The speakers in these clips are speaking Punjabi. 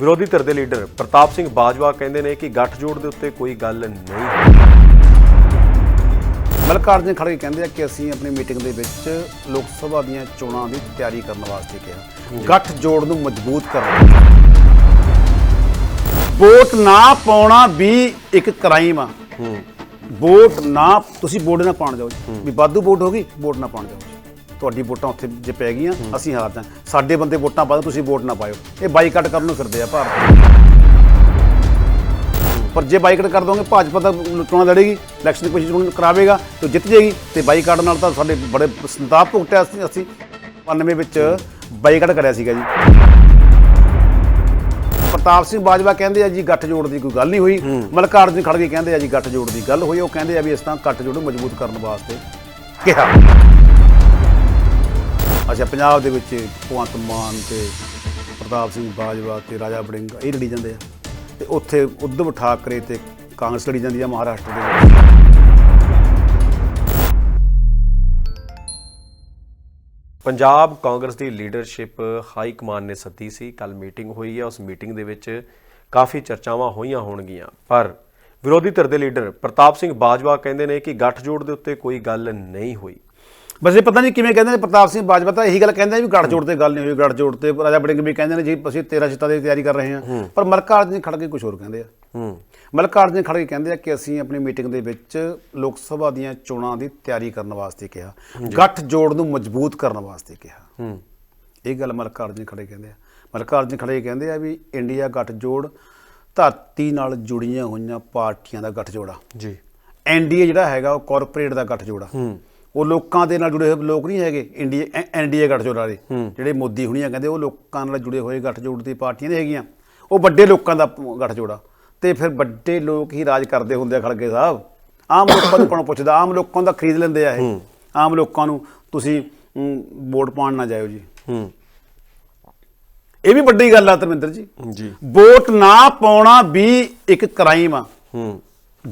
ਵਿਰੋਧੀ ਧਿਰ ਦੇ ਲੀਡਰ ਪ੍ਰਤਾਪ ਸਿੰਘ ਬਾਜਵਾ ਕਹਿੰਦੇ ਨੇ ਕਿ ਗੱਠਜੋੜ ਦੇ ਉੱਤੇ ਕੋਈ ਗੱਲ ਨਹੀਂ। ਮਲਕਾਰਜਨ ਖੜਗੇ ਕਹਿੰਦੇ ਆ ਕਿ ਅਸੀਂ ਆਪਣੀ ਮੀਟਿੰਗ ਦੇ ਵਿੱਚ ਲੋਕ ਸਭਾ ਦੀਆਂ ਚੋਣਾਂ ਦੀ ਤਿਆਰੀ ਕਰਨ ਵਾਸਤੇ ਕਿਹਾ। ਗੱਠ ਜੋੜ ਨੂੰ ਮਜ਼ਬੂਤ ਕਰਨ ਵੋਟ ਨਾ ਪਾਉਣਾ ਵੀ ਇੱਕ ਕ੍ਰਾਈਮ ਆ। ਵੋਟ ਨਾ ਤੁਸੀਂ ਵੋਟ ਨਾ ਪਾਉਣ ਜਾਓ ਜੀ। ਵੀ ਵਾਧੂ ਵੋਟ ਹੋ ਗਈ ਵੋਟ ਨਾ ਪਾਉਣ ਜਾਓ। ਤੁਹਾਡੀ ਵੋਟਾਂ ਉੱਥੇ ਜੇ ਪੈ ਗਈਆਂ ਅਸੀਂ ਹਾਰ ਜਾਂ ਸਾਡੇ ਬੰਦੇ ਵੋਟਾਂ ਪਾਉਣ ਤੁਸੀਂ ਵੋਟ ਨਾ ਪਾਇਓ। ਇਹ ਬਾਈਕਾਟ ਕਰਨ ਨੂੰ ਫਿਰਦੇ ਆ ਭਾਰਤ। ਪਰ ਜੇ ਬਾਈਕਾਟ ਕਰ ਦੋਗੇ ਭਾਜਪਾ ਦਾ ਚੋਣਾਂ ਲੜੇਗੀ ਇਲੈਕਸ਼ਨ ਦੀ ਕੋਸ਼ਿਸ਼ ਕਰਾਵੇਗਾ ਤੇ ਜਿੱਤ ਜਾਏਗੀ। ਤੇ ਬਾਈਕਾਟ ਨਾਲ ਤਾਂ ਸਾਡੇ ਬੜੇ ਸੰਤਾਪ ਭੁਗਤਿਆ ਅਸੀਂ ਅਸੀਂ 99 ਵਿੱਚ ਬਾਈਕਾਟ ਕਰਿਆ ਸੀਗਾ ਜੀ। ਪ੍ਰਤਾਪ ਸਿੰਘ ਬਾਜਵਾ ਕਹਿੰਦੇ ਆ ਜੀ ਗੱਠ ਜੋੜ ਦੀ ਕੋਈ ਗੱਲ ਨਹੀਂ ਹੋਈ। ਮਲਕਾਰਜਨ ਖੜਗੇ ਕਹਿੰਦੇ ਆ ਜੀ ਗੱਠ ਜੋੜ ਦੀ ਗੱਲ ਹੋਈ। ਉਹ ਕਹਿੰਦੇ ਆ ਵੀ ਇਸ ਤਰ੍ਹਾਂ ਗੱਠ ਜੋੜ ਨੂੰ ਮਜ਼ਬੂਤ ਕਰਨ ਵਾਸਤੇ ਕਿਹਾ। ਅੱਛਾ, ਪੰਜਾਬ ਦੇ ਵਿੱਚ ਭਗਵੰਤ ਮਾਨ ਤੇ ਪ੍ਰਤਾਪ ਸਿੰਘ ਬਾਜਵਾ ਤੇ ਰਾਜਾ ਵੜਿੰਗ, ਇਹ ਲੜੀ ਜਾਂਦੇ ਆ। ਤੇ ਉੱਥੇ ਉद्धਵ ਠਾਕਰੇ ਤੇ ਕਾਂਗਰਸ ਲੜੀ ਜਾਂਦੀ ਆ ਮਹਾਰਾਸ਼ਟਰ ਦੇ ਵਿੱਚ। ਪੰਜਾਬ ਕਾਂਗਰਸ ਦੀ ਲੀਡਰਸ਼ਿਪ ਹਾਈ ਕਮਾਨ ਨੇ ਸੱਦੀ ਸੀ। ਕੱਲ ਮੀਟਿੰਗ ਹੋਈ ਹੈ ਉਸ ਮੀਟਿੰਗ ਦੇ ਵਿੱਚ ਕਾਫੀ ਚਰਚਾਵਾਂ ਹੋਈਆਂ ਹੋਣਗੀਆਂ। ਪਰ ਵਿਰੋਧੀ ਧਿਰ ਦੇ ਲੀਡਰ ਪ੍ਰਤਾਪ ਸਿੰਘ ਬਾਜਵਾ ਕਹਿੰਦੇ ਨੇ ਕਿ ਗੱਠਜੋੜ ਦੇ ਉੱਤੇ ਕੋਈ ਗੱਲ ਨਹੀਂ ਹੋਈ। ਬਸ ਇਹ ਪਤਾ ਨਹੀਂ ਕਿਵੇਂ ਕਹਿੰਦੇ ਨੇ ਪ੍ਰਤਾਪ ਸਿੰਘ ਬਾਜਵਾ ਤਾਂ ਇਹੀ ਗੱਲ ਕਹਿੰਦੇ ਵੀ ਗੱਠ ਜੋੜ ਤੇ ਗੱਲ ਨਹੀਂ ਹੋਈ ਗੱਠ ਜੋੜ ਤੇ ਰਾਜਾ ਵੜਿੰਗ ਵੀ ਕਹਿੰਦੇ ਨੇ ਜੀ ਅਸੀਂ 13 ਸਿੱਟਾਂ ਦੀ ਤਿਆਰੀ ਕਰ ਰਹੇ ਹਾਂ। ਪਰ ਮਲਕਾਰਜਨ ਖੜ ਕੇ ਕੁਝ ਹੋਰ ਕਹਿੰਦੇ ਆ। ਹੂੰ। ਮਲਕਾਰਜਨ ਖੜਗੇ ਕਹਿੰਦੇ ਆ ਕਿ ਅਸੀਂ ਆਪਣੀ ਮੀਟਿੰਗ ਦੇ ਵਿੱਚ ਲੋਕ ਸਭਾ ਦੀਆਂ ਚੋਣਾਂ ਦੀ ਤਿਆਰੀ ਕਰਨ ਵਾਸਤੇ ਕਿਹਾ ਗੱਠ ਜੋੜ ਨੂੰ ਮਜ਼ਬੂਤ ਕਰਨ ਵਾਸਤੇ ਕਿਹਾ। ਹੂੰ। ਇਹ ਗੱਲ ਮਲਕਾਰਜਨ ਖੜੇ ਕਹਿੰਦੇ ਆ। ਮਲਕਾਰਜਨ ਖੜੇ ਕਹਿੰਦੇ ਆ ਵੀ ਇੰਡੀਆ ਗੱਠ ਜੋੜ ਧਰਤੀ ਨਾਲ ਜੁੜੀਆਂ ਹੋਈਆਂ ਪਾਰਟੀਆਂ ਦਾ ਗੱਠ ਜੋੜਾ। ਜੀ। ਐਨਡੀਏ ਜਿਹੜਾ ਹੈਗਾ ਉਹ ਕਾਰਪੋਰੇਟ ਦਾ ਗੱਠ ਜੋੜਾ। ਉਹ ਲੋਕਾਂ ਦੇ ਨਾਲ ਜੁੜੇ ਹੋਏ ਲੋਕ ਨਹੀਂ ਹੈਗੇ ਇੰਡੀਆ ਐਨਡੀਏ ਗੱਠ ਜੋੜ ਵਾਲੇ। ਜਿਹੜੇ ਮੋਦੀ ਹੁਣੀਆਂ ਕਹਿੰਦੇ ਉਹ ਲੋਕਾਂ ਨਾਲ ਜੁੜੇ ਹੋਏ ਗੱਠ ਜੋੜ ਦੀ ਪਾਰਟੀਆਂ ਨਹੀਂ ਹੈਗੀਆਂ। ਉਹ ਵੱਡੇ ਲੋਕਾਂ ਦਾ ਗੱਠ ਜੋੜਾ ਤੇ ਫਿਰ ਵੱਡੇ ਲੋਕ ਹੀ ਰਾਜ ਕਰਦੇ ਹੁੰਦੇ ਆ ਖੜਗੇ ਸਾਹਿਬ। ਆਮ ਲੋਕਾਂ ਨੂੰ ਕੌਣ ਪੁੱਛਦਾ? ਆਮ ਲੋਕਾਂ ਦਾ ਖਰੀਦ ਲੈਂਦੇ ਆ ਇਹ। ਆਮ ਲੋਕਾਂ ਨੂੰ ਤੁਸੀਂ ਵੋਟ ਪਾਉਣ ਨਾ ਜਾਇਓ ਜੀ। ਹੂੰ। ਇਹ ਵੀ ਵੱਡੀ ਗੱਲ ਆ ਧਰਮਿੰਦਰ ਜੀ। ਜੀ। ਵੋਟ ਨਾ ਪਾਉਣਾ ਵੀ ਇੱਕ ਕ੍ਰਾਈਮ ਆ। ਹੂੰ।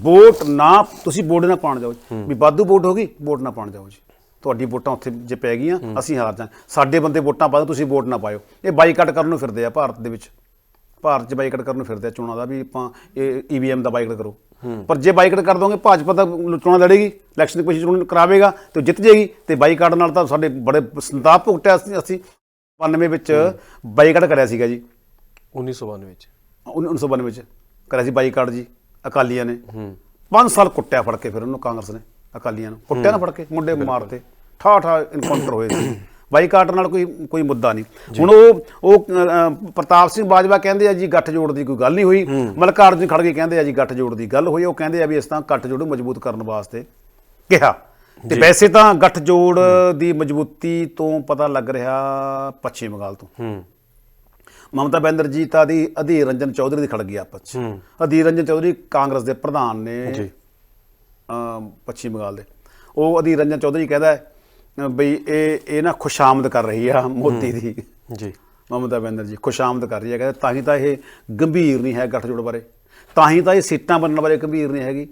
ਵੋਟ ਨਾ ਤੁਸੀਂ ਵੋਟ ਨਾ ਪਾਉਣ ਜਾਓ ਵੀ ਵਾਧੂ ਵੋਟ ਹੋ ਗਈ ਵੋਟ ਨਾ ਪਾਉਣ ਜਾਓ ਜੀ। ਤੁਹਾਡੀ ਵੋਟਾਂ ਉੱਥੇ ਜੇ ਪੈ ਗਈਆਂ ਅਸੀਂ ਹਾਰ ਜਾਂ ਸਾਡੇ ਬੰਦੇ ਵੋਟਾਂ ਪਾਉਣ ਤੁਸੀਂ ਵੋਟ ਨਾ ਪਾਇਓ। ਇਹ ਬਾਈਕਾਟ ਕਰਨ ਨੂੰ ਫਿਰਦੇ ਆ ਭਾਰਤ ਦੇ ਵਿੱਚ। ਭਾਰਤ 'ਚ ਬਾਈਕਾਟ ਕਰਨ ਨੂੰ ਫਿਰਦੇ ਆ ਚੋਣਾਂ ਦਾ ਵੀ ਆਪਾਂ ਇਹ ਈਵੀਐਮ ਦਾ ਬਾਈਕਾਟ ਕਰੋ। ਪਰ ਜੇ ਬਾਈਕਾਟ ਕਰ ਦੋਗੇ ਭਾਜਪਾ ਤਾਂ ਚੋਣਾਂ ਲੜੇਗੀ ਇਲੈਕਸ਼ਨ ਦੀ ਕੋਸ਼ਿਸ਼ ਚੋਣ ਕਰਾਵੇਗਾ ਤੇ ਜਿੱਤ ਜਾਏਗੀ। ਤੇ ਬਾਈਕਾਟ ਨਾਲ ਤਾਂ ਸਾਡੇ ਬੜੇ ਸੰਤਾਪ ਭੁਗਤਿਆ ਅਸੀਂ। ਅਸੀਂ 99 ਵਿੱਚ ਬਾਈਕਾਟ ਕਰਿਆ ਸੀਗਾ ਜੀ। 1992 ਵਿੱਚ। 1992 ਵਿੱਚ ਕਰਿਆ ਸੀ ਬਾਈਕਾਟ ਜੀ। ਅਕਾਲੀਆਂ ਨੇ। ਹੂੰ। 5 ਸਾਲ ਕੁੱਟਿਆ ਫੜ ਕੇ ਫਿਰ ਉਹਨੂੰ ਕਾਂਗਰਸ ਨੇ ਅਕਾਲੀਆਂ ਨੂੰ। ਕੁੱਟਿਆ ਨਾ ਫੜ ਕੇ ਮੁੰਡੇ ਮਾਰਤੇ ਠਾ ਠਾ ਇਨਕਾਊਂਟਰ ਹੋਏ ਸੀ। ਬਾਈਕਾਟ ਨਾਲ ਕੋਈ ਕੋਈ ਮੁੱਦਾ ਨਹੀਂ। ਹੁਣ ਉਹ ਉਹ ਪ੍ਰਤਾਪ ਸਿੰਘ ਬਾਜਵਾ ਕਹਿੰਦੇ ਆ ਜੀ ਗੱਠ ਜੋੜ ਦੀ ਕੋਈ ਗੱਲ ਨਹੀਂ ਹੋਈ। ਮਲਕਾਰਜਨ ਖੜਗੇ ਕਹਿੰਦੇ ਆ ਜੀ ਗੱਠ ਜੋੜ ਦੀ ਗੱਲ ਹੋਈ। ਉਹ ਕਹਿੰਦੇ ਆ ਵੀ ਇਸ ਤਰ੍ਹਾਂ ਗੱਠ ਜੋੜ ਨੂੰ ਮਜ਼ਬੂਤ ਕਰਨ ਵਾਸਤੇ ਕਿਹਾ। ਤੇ ਵੈਸੇ ਤਾਂ ਗੱਠ ਜੋੜ ਦੀ ਮਜ਼ਬੂਤੀ ਤੋਂ ਪਤਾ ਲੱਗ ਰਿਹਾ ਪੱਛਮੀ ਬੰਗਾਲ ਤੋਂ। ਹੂੰ। ਮਮਤਾ ਬੈਨਰਜੀ ਤਾਂ ਦੀ ਅਧੀਰ ਰੰਜਨ ਚੌਧਰੀ ਦੀ ਖੜ ਗਈ ਆਪਸ ਚ। ਅਧੀਰ ਰੰਜਨ ਚੌਧਰੀ ਕਾਂਗਰਸ ਦੇ ਪ੍ਰਧਾਨ ਨੇ ਜੀ। ਪੱਛਮੀ ਬੰਗਾਲ ਦੇ। ਉਹ ਅਧੀਰ ਰੰਜਨ ਚੌਧਰੀ ਕਹਿੰਦਾ ਬਈ ਇਹ ਇਹ ਨਾ ਖੁਸ਼ਾਮਦ ਕਰ ਰਹੀ ਆ ਮੋਦੀ ਦੀ। ਜੀ। ਮਮਤਾ ਬੈਨਰਜੀ ਖੁਸ਼ਾਮਦ ਕਰ ਰਹੀ ਹੈ ਕਹਿੰਦਾ ਤਾਂ ਹੀ ਤਾਂ ਇਹ ਗੰਭੀਰ ਨਹੀਂ ਹੈ ਗੱਠਜੋੜ ਬਾਰੇ। ਤਾਂ ਹੀ ਤਾਂ ਇਹ ਸੀਟਾਂ ਬਣਨ ਬਾਰੇ ਗੰਭੀਰ ਨਹੀਂ ਹੈਗੀ।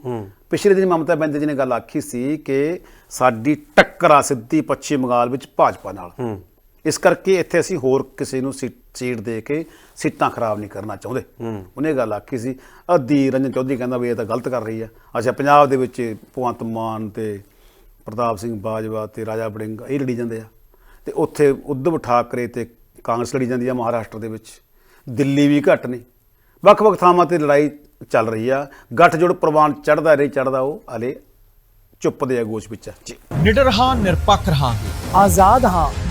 ਪਿਛਲੇ ਦਿਨ ਮਮਤਾ ਬੈਨਰਜੀ ਨੇ ਗੱਲ ਆਖੀ ਸੀ ਕਿ ਸਾਡੀ ਟੱਕਰ ਆ ਸਿੱਧੀ ਪੱਛਮੀ ਬੰਗਾਲ ਵਿੱਚ ਭਾਜਪਾ ਨਾਲ। ਇਸ ਕਰਕੇ ਇੱਥੇ ਅਸੀਂ ਹੋਰ ਕਿਸੇ ਨੂੰ ਸੀ- ਸੀਟ ਦੇ ਕੇ ਸੀਟਾਂ ਖਰਾਬ ਨਹੀਂ ਕਰਨਾ ਚਾਹੁੰਦੇ। ਉਹਨੇ ਗੱਲ ਆਖੀ ਸੀ ਅਧੀਰ ਰੰਜਨ ਚੌਧਰੀ ਕਹਿੰਦਾ ਵੀ ਇਹ ਤਾਂ ਗਲਤ ਕਰ ਰਹੀ ਆ। ਅੱਛਾ ਪੰਜਾਬ ਦੇ ਵਿੱਚ ਭਗਵੰਤ ਮਾਨ ਤੇ ਪ੍ਰਤਾਪ ਸਿੰਘ ਬਾਜਵਾ ਤੇ ਰਾਜਾ ਵੜਿੰਗ ਇਹ ਲੜੀ ਜਾਂਦੇ ਆ। ਤੇ ਉੱਥੇ ਉद्धਵ ਠਾਕਰੇ ਤੇ ਕਾਂਗਰਸ ਲੜੀ ਜਾਂਦੀ ਆ ਮਹਾਰਾਸ਼ਟਰ ਦੇ ਵਿੱਚ। ਦਿੱਲੀ ਵੀ ਘੱਟ ਨਹੀਂ ਵੱਖ-ਵੱਖ ਥਾਵਾਂ ਤੇ ਲੜਾਈ ਚੱਲ ਰਹੀ ਆ। ਗੱਠ ਜੋੜ ਪ੍ਰਵਾਨ ਚੜਦਾ ਰਹੀ ਚੜਦਾ ਉਹ ਹਲੇ ਚੁੱਪ ਦੇ ਆ ਗੋਸ਼ ਵਿੱਚ ਆ। ਜੀ ਨਿਡਰ ਹਾਂ ਨਿਰਪੱਖ ਰਹਾਂਗੇ। ਆਜ਼ਾਦ ਹਾਂ।